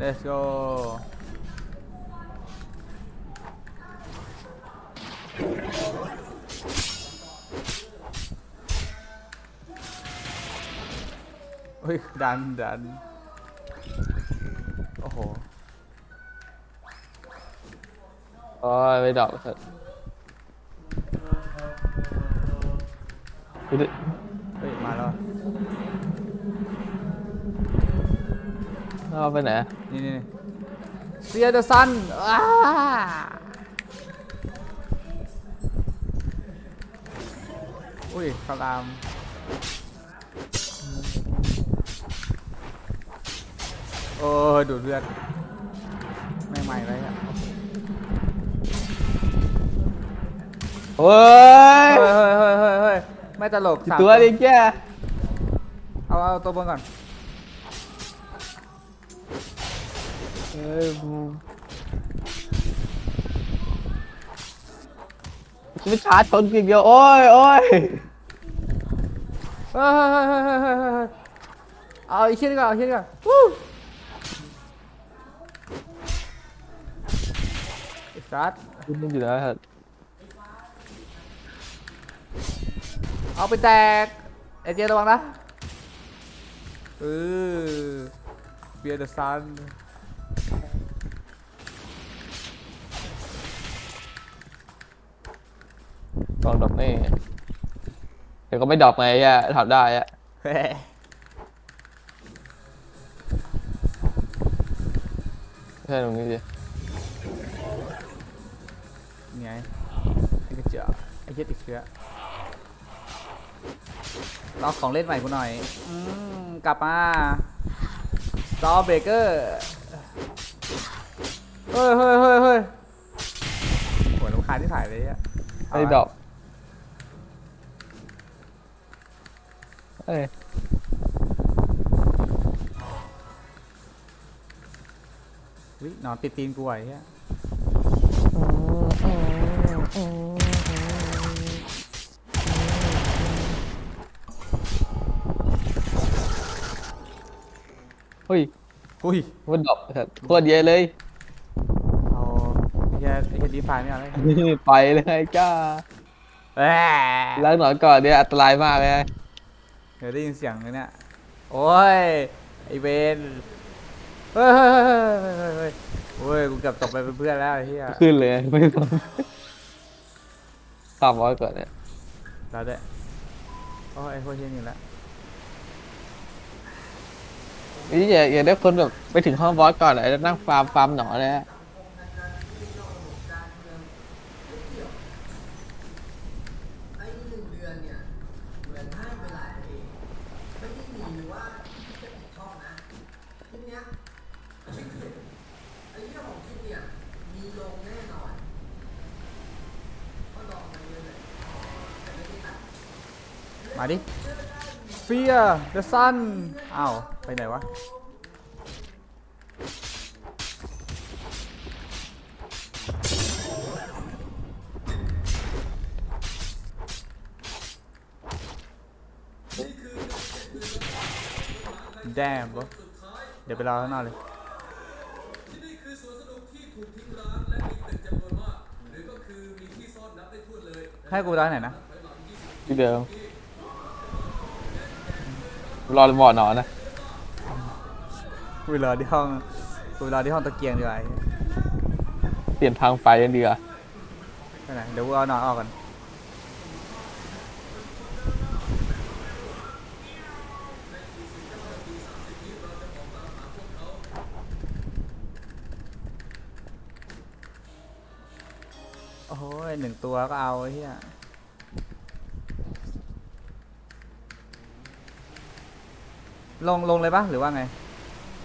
let's go เฮ้ย ดันดัน โอ้โห โอ้ยไม่ดอกสัตว์ดู เอาไปไหนอะนี่นี่เซียเดอะซันอ้าอุ้ยเข้าตามโอ้ยดูดเลือดไม่ไหม่เลยอะโอ้ยเฮ้ยเฮ้ยเฮ้ยเฮ้ยเฮ้ยไม่ตลกสามตัวดิแกเอาเอาตัวบนก่อน เอ้ยจะไม่ชาร์จชนอีกเดียว โอ้ยโอ้ยเฮ้ยเฮ้ยเฮ้ยเฮ้ยเฮ้ยเฮ้ยเฮ้ยเอาอีกชิ้นดีกว่าเอาอีกชิ้นดีกว่าวู้ไอ้สัสมันอยู่นะครับเอาไปแตกไอเจระวังนะเออเบียร์เดอะซัน กองดอกนี่เดี๋ยวก็ไม่ดอกไงอะถอดได้อะเฮ้ยใช่ตรงนี้ดินี่ไงไอ้กระเจาะไอ้เหี้ยติดเชื้อลองของเล่นใหม่กูหน่อยอืมกลับมาซอเบรกเกอร์เฮ้ยเฮ้ยเฮ้ยเฮ้ยโหลูกค้าที่ถ่ายเลยอะไม่ดอก เอ้ยวินอนติดตีนกูไอ้เหี้ยเฮ้ยอุ้ยมันดอกสัตว์โคตรเยอะเลยเอาไอ้เหี้ยไอ้เหี้ยดีไฟไม่เอาเลยนี่ไปเลยจ้า แหม่แล้วหนอนก่อนเนี่ยอันตรายมากเลย เดี๋ยวได้ยินเสียงเลยเนี่ยโอ้ยไอเวนเฮ้ยเฮ้ยเฮ้ยเฮ้ยเฮ้ยเฮ้ยโอ้ยกูเกือบตกไปเป็นเพื่อนแล้วไอ้เหี้ยขึ้นเลยไม่ต้องขับร้อยก่อนเนี่ยเราด้วยโอ้ยไอ้พวกเชี่ยนี่แหละนี่อย่าอย่าได้คนแบบไปถึงห้องบอสก่อนเลยแล้วนั่งฟาร์มฟาร์มหนอนเลยอะ ไอ้หนึ่งเดือนเนี่ยเหมือนให้เวลาตัวเองไม่ได้มีว่าจะผิดชอบนะทีเนี้ยคิดเห็นไอ้เรื่องของคิดเนี่ยมีลงแน่นอนเพราะดอกมันเยอะเลยแต่ไม่ได้ตัด มาดิ Fear the Sun อ้าว ไปไหนวะ แดมบเดี๋ยวไปรอข้างนอกเลยให้กูไปรอที่ไหนนะที่เดิม รอบ่อหนอนนะกูไปรอที่ห้องกูไปรอที่ห้องตะเกียงดีกว่าไอ้เหี้ยเปลี่ยนทางไฟกันดีกว่าไปไหนเดี๋ยวกูเอานอนออกก่อนโอ้โหหนึ่งตัวก็เอาไอ้เหี้ย ลงลงเลยปะหรือว่าไง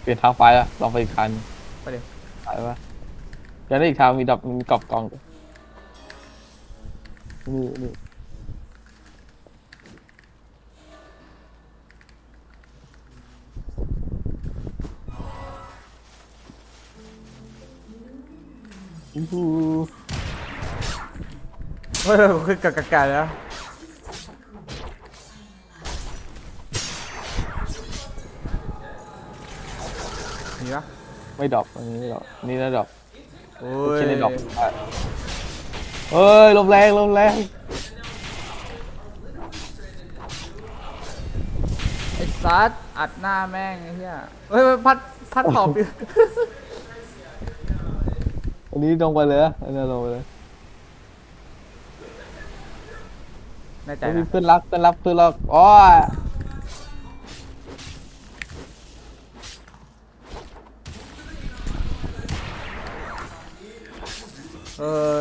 เปลี่ยนทางไฟอะลองไปอีกคันไปเดี๋ยว ไปปะยังได้อีกทางมีดอกมีกรอบกล่องด้วยนี่นี่อู้หูเฮ้ยคือกะกะกะแล้ว ไม่ดรอปอันนี้ไม่ดรอปอันนี่น่าดรอปโอ้ไม่ยใช่ในดรอปอะเฮ้ยลมแรงลมแรงไอ้ซัดอัดหน้าแม่งไอ้เหี้ยเฮ้ยพัดพัดตอบดิอันนี้ลงไปเลยนะอันนี้ลงไปเลยแน่ใจมีนะเพื่อนรักเพื่อนรักเพื่อนรักอ๋อ เออ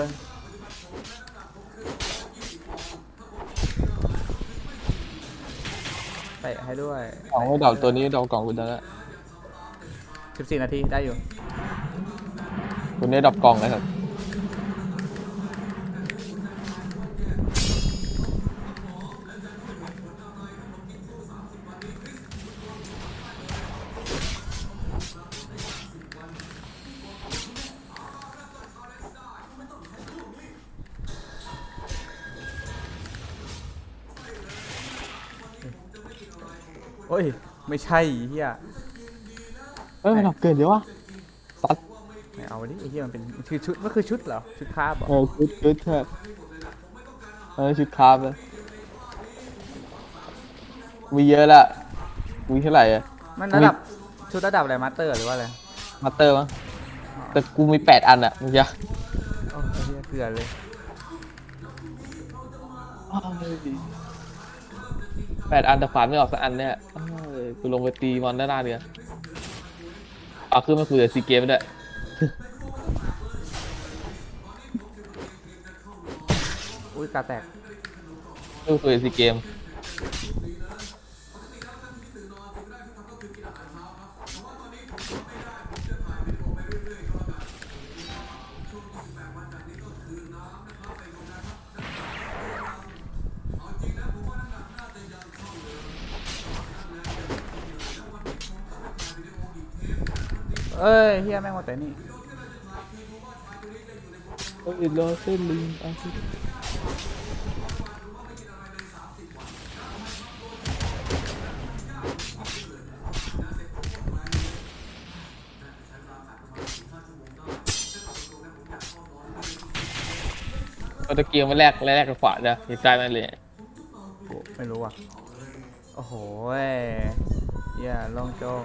เตะให้ด้วยกล่องไม่ดรอปตัวนี้ดรอปกล่องกูจะแล้ว14นาทีได้อยู่ตัวนี้ดรอปกล่องเลยครับ อ้ย ไม่ใช่เฮียเอ้ยมันดรอปเกินเดี๋ยววะซัดไม่เอาดิไอ้เฮียมันเป็นมันคือชุดมันคือชุดเหรอ ชุดคาบเหรอเออชุดชุดเถอะเออชุดคราฟเลยมีเยอะละมีเท่าไหร่อะมันระดับชุดระดับอะไรมาสเตอร์หรือว่าอะไรมาสเตอร์มั้งแต่กูมีแปดอันอะมึงจะโอ้ไอ้เฮียเกลือเลย แปดอันแต่ฝานไม่ออกสักอันเนี่ยเออกูลงไปตีมอนด้านหน้าเดียวเอาขึ้นมาคุยกับซีเกมด้วยอุ้ยกาแตกขึ้นมาคุยกับซีเกม เอ้ยเฮียแม่งมาแต่นี่เอ้ยรอเส้นลิงเอาสิเอาตะเกียงมาแลกแลกกับขวานนะมีใจมันเลยโอ้ไม่รู้อะ โอ้โหยเฮียลองโจง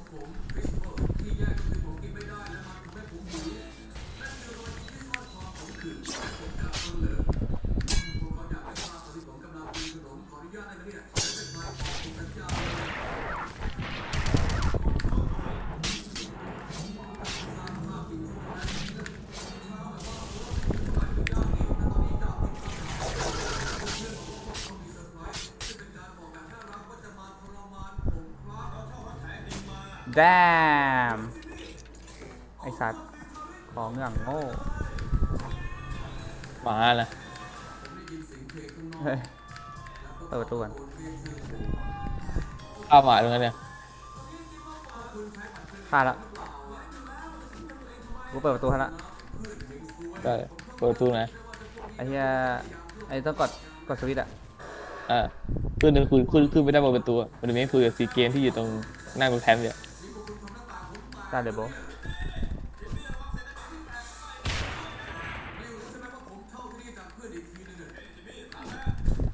ดมไอสัตว์ของอย่างโง่หมานะเฮ้ยเปิดประตูก่อนข้าหมาตรงนั้นเนี่ยฆ่าละกูเปิดประตูให้ละได้เปิดประตูนะไอ้เหี้ยไอ้ต้องกดกดสวิตช์อะอ่าขึ้นหนึ่งคุยขึ้นขึ้นไม่ได้บนประตูอะมันจะไม่คุยกับซีเกมที่อยู่ตรงหน้าตรงแคมป์เนี่ย ได้เลยโบะ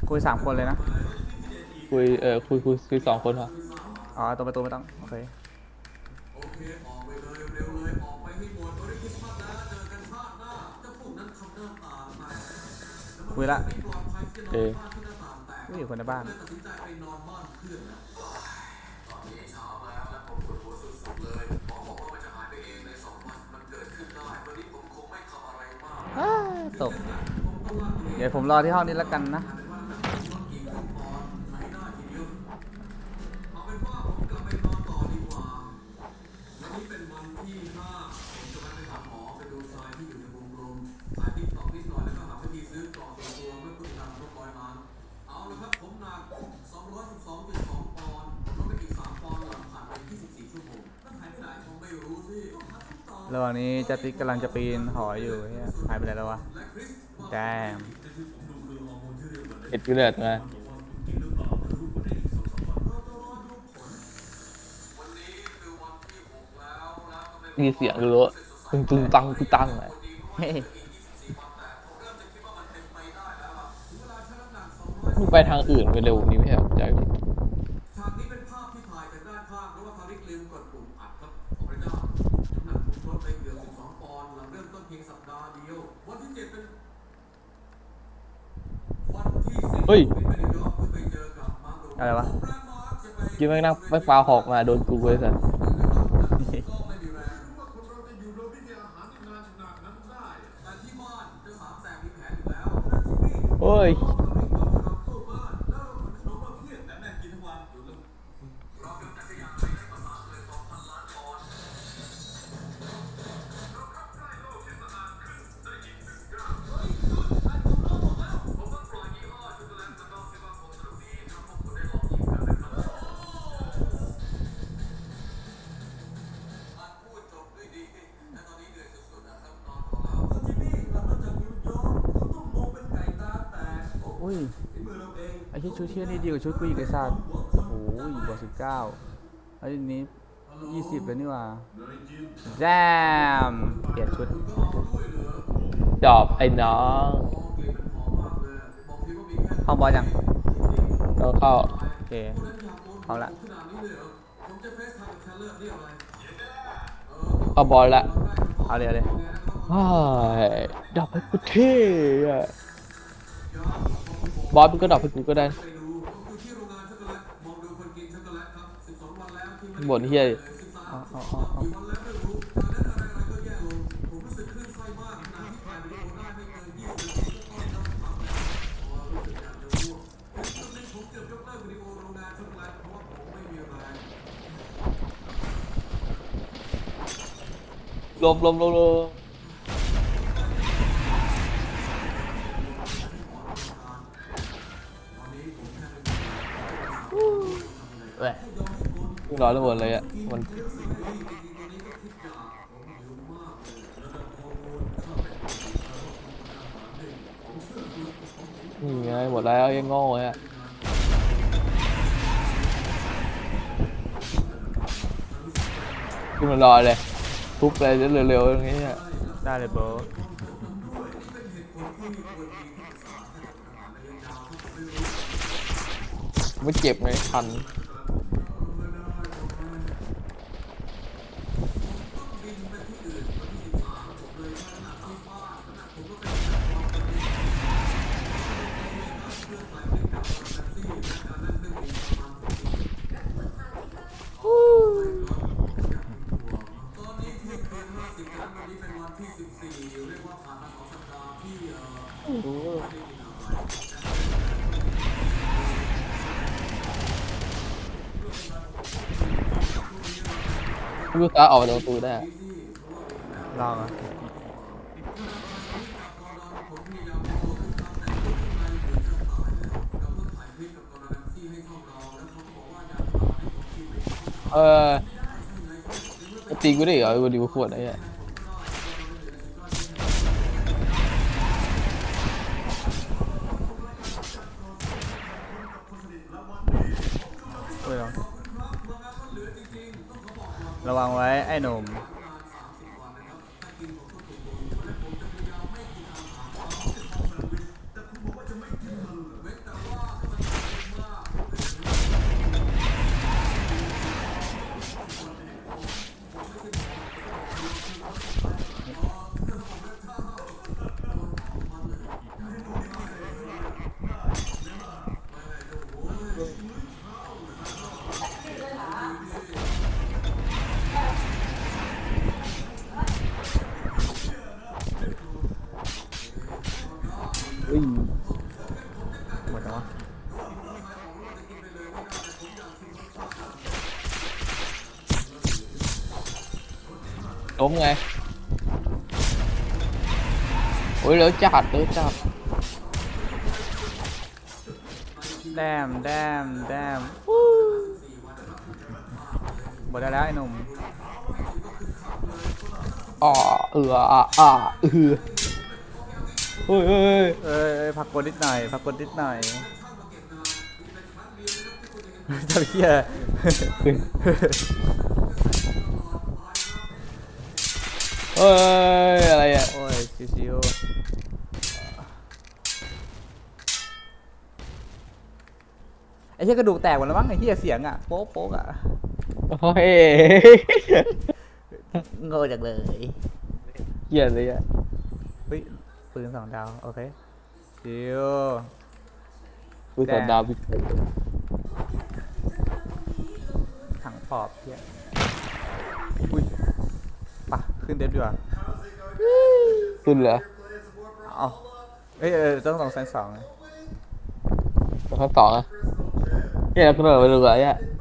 คุยสามคนเลยนะ คุยเออคุยคุยคุยสองคนพออ๋อตัวประตูไม่ต้อง โอเคคุยละเออกูอยู่คนในบ้านอ้าว ตก เดี๋ยวผมรอที่ห้องนี้แล้วกันนะ ระหว่างนี้จัติกกำลังจะปีนหออยู่เหี้ยหายไปไหนแล้ววะแดมเอ็ดกูเลือดมามีเสียงดูรู้ตึงตึงตังตึงตังอะเฮ้ยมึงไปทางอื่นไปเร็วกว่านี้ไม่ใช่เหรอใจฉ เฮ้ยเป็นไปนิวยอร์กเพื่อไปเจอกับมาร์โดอะไรวะแบรนด์มาร์คจะไปกินแม่งนั่งไปปลาหอกมาโดนกูเลยสัตว์ก็ไไอ้เชี่ยชุดเชี่ยนี่ดีกว่าชุดกูอีกไอ้สัตว์โอ้ยบวกสิบเก้าไอ้นี้ยี่สิบแล้วนี่หว่าแจมเปลี่ยนชุดจอบไอ้น้องห้องบอลยังเราเข้าโอเคเอาละเข้าบอลละเอาเลยเอาเลยเฮ้ยดับให้กูเท่อะ บอสมึงก็ดับให้กูก็ได้บ่นเฮียลมลมลมลม เว้ยมึงร้อนระเบิดเลยอะ มันนี่ไงหมดแล้วยังโง่อะขึ้นมารอเลยทุบเลยจะเร็วๆอย่างนี้อะได้เลยโบะไม่เจ็บไงทัน ลูกค้าออกมาประตูได้ลองอะ哦เออจะตีกูได้เหรอกูดีกว่าขวดไอ้เหี้ยเระวังไว้ไอ้หนุ่ม ล้มไงโอ้ยเร็วจัดเร็วจัดแดมแดมแดมวู้หมดได้แล้วไอ้หนุ่มอ๋อเอออะอะเออเฮ้ยเฮ้ยเฮ้ยเอ้ยเอ้ยพักกดนิดหน่อยพักกดนิดหน่อยทำเหี้ย เฮ้ย อะไรอะ โอ้ยชิวๆไอ้เหี้ยกระดูกแตกหมดแล้วมั้งไอ้เหี้ยเสียงอะโป๊กโป๊กอะเฮ้ยโง่จังเลยเหี้ยเลยอะเฮ้ยปืนสองดาวโอเคชิวกูสอนดาวพิเศษถังปอบเหี้ยอุ้ยปะ ขึ้นเดฟดีกว่าขึ้นเหรอเอาเอ้ยเออต้องลองแซนสองแล้วขั้นสองอะเนี่ยเราขึ้นมาไปดูอะเนี่ยเ